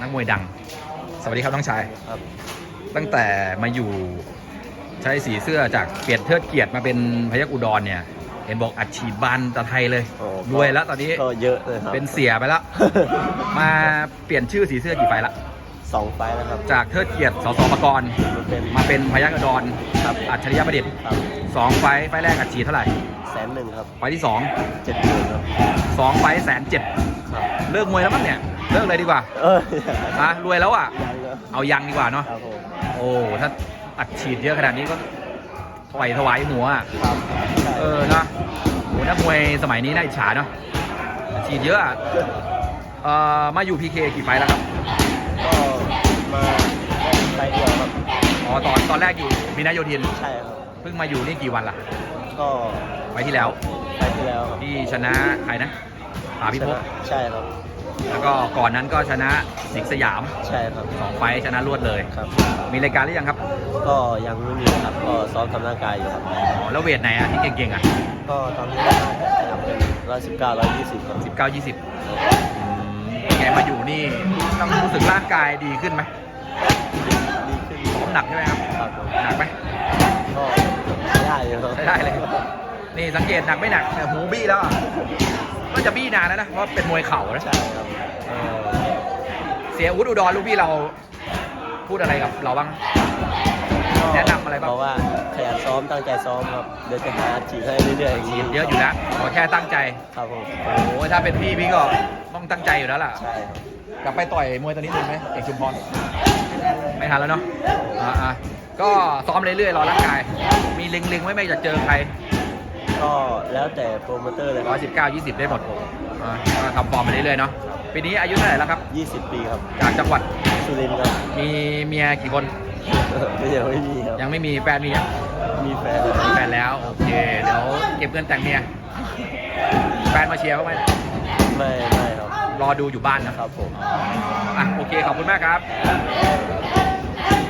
นักมวยดัง สวัสดีครับน้องชาย ครับ ตั้งแต่มาอยู่ใช้สีเสื้อจากเปลี่ยนเทิดเกียรติมาเป็นพยัคฆ์อุดรเนี่ย เห็นบอกอัดฉีดบานตะไทยเลยโอ้รวยแล้วตอนนี้ก็เยอะเลยครับ เป็นเสียไปแล้ว มาเปลี่ยนชื่อสีเสื้อกี่ไฟละ สองไฟล์แล้วครับจากเทิดเกียรติสสปกรณ์มันเป็นมาเป็นพยัคฆ์อุดรครับอัจฉริยะประดิษฐ์ครับสองไฟล์ไฟล์แรกอัดฉีดเท่าไหร่ แสนหนึ่งครับไฟล์ที่สองเจ็ดหมื่นครับสองไฟล์แสนเจ็ดครับเลิกมวยแล้วมั้งเนี่ย เลิกเลยดีกว่าเออฮะรวยแล้วอะ ยังเลยเอายังดีกว่าเนาะ ครับผมโอ้ ถ้าอัดฉีดเยอะขนาดนี้ก็ถวายถวายหัวอะ ครับใช่เออนะโหนักมวยสมัยนี้น่าอิจฉาเนาะอัดฉีดเยอะอะเอ่อมาอยู่พีเคกี่ไฟล์แล้วครับ ก็มาไปเดียวครับอ๋อ ตอนตอนแรกอยู่มีนายโยธิน ใช่ครับ เพิ่งมาอยู่นี่กี่วันล่ะ ก็ไปที่แล้ว ไปที่แล้วครับที่ชนะใครนะป่าพิภพใช่ครับ แล้วก็ก่อนนั้นก็ชนะสิงห์สยามใช่ครับสองไฟล์ชนะรวดเลย ครับ มีรายการหรือยังครับก็ยังไม่มีครับก็ซ้อมทำร่างกายอยู่ครับ อ๋อแล้วเวทไหนอะที่เก่งๆอะก็ตอนนี้ก็น่าจะขยับเป็นร้อยสิบเก้าร้อยยี่สิบครับสิบเก้ายี่สิบไงมาอยู่นี่ต้องรู้สึกร่างกายดีขึ้นไหมดีขึ้นซ้อมหนักใช่ไหมครับครับผมหนักไหมก็ใช้ได้อยู่ครับ ใช้ได้เลย นี่สังเกตหนักไม่หนักแต่หูบี้แล้วอะ ก็จะบี้นานแล้วนะเพราะเป็นมวยเข่านะใช่ครับเออเสียอุดอุดรลูกพี่เราพูดอะไรกับเราบ้าง แนะนำอะไรบ้าง เพราะว่าขยันซ้อมตั้งใจซ้อมครับเดี๋ยวจะหาฉีดให้เรื่อยๆอย่างนี้เยอะอยู่แล้วขอแค่ตั้งใจ ครับผมโอ้โหถ้าเป็นพี่พี่ก็ต้องตั้งใจอยู่แล้วล่ะ ใช่ครับ กลับไปต่อยมวยตัวนี้ทันไหมเอกชุมพรไม่ทันแล้วเนาะอ่าอ่าก็ซ้อมเรื่อยๆรอร่างกาย มีเล็งๆไว้ไหม่จะเจอใคร ก็แล้วแต่โปรโมเตอร์เลยคร้อรัยสิบเก้ายี่สิบได้หมดอ่าก็ทำฟอร์มไปเรื่อยๆเนาะปีนี้อายุเท่าไหร่แล้วครับ บ 20 ปีครับ จากจังหวัดสุรินทร์ครับ มีเมียกี่คน ไม่ยังไม่มีครับ ยังไม่มีแฟนมียังมีแฟนมีแฟนแล้ว โอเค เดี๋ยวเก็บเงินแต่งเมีย แฟนมาเชียร์บ้างไหมไม่ไม่ครับ รอดูอยู่บ้านนะครับผม อะโอเค ขอบคุณมากครับ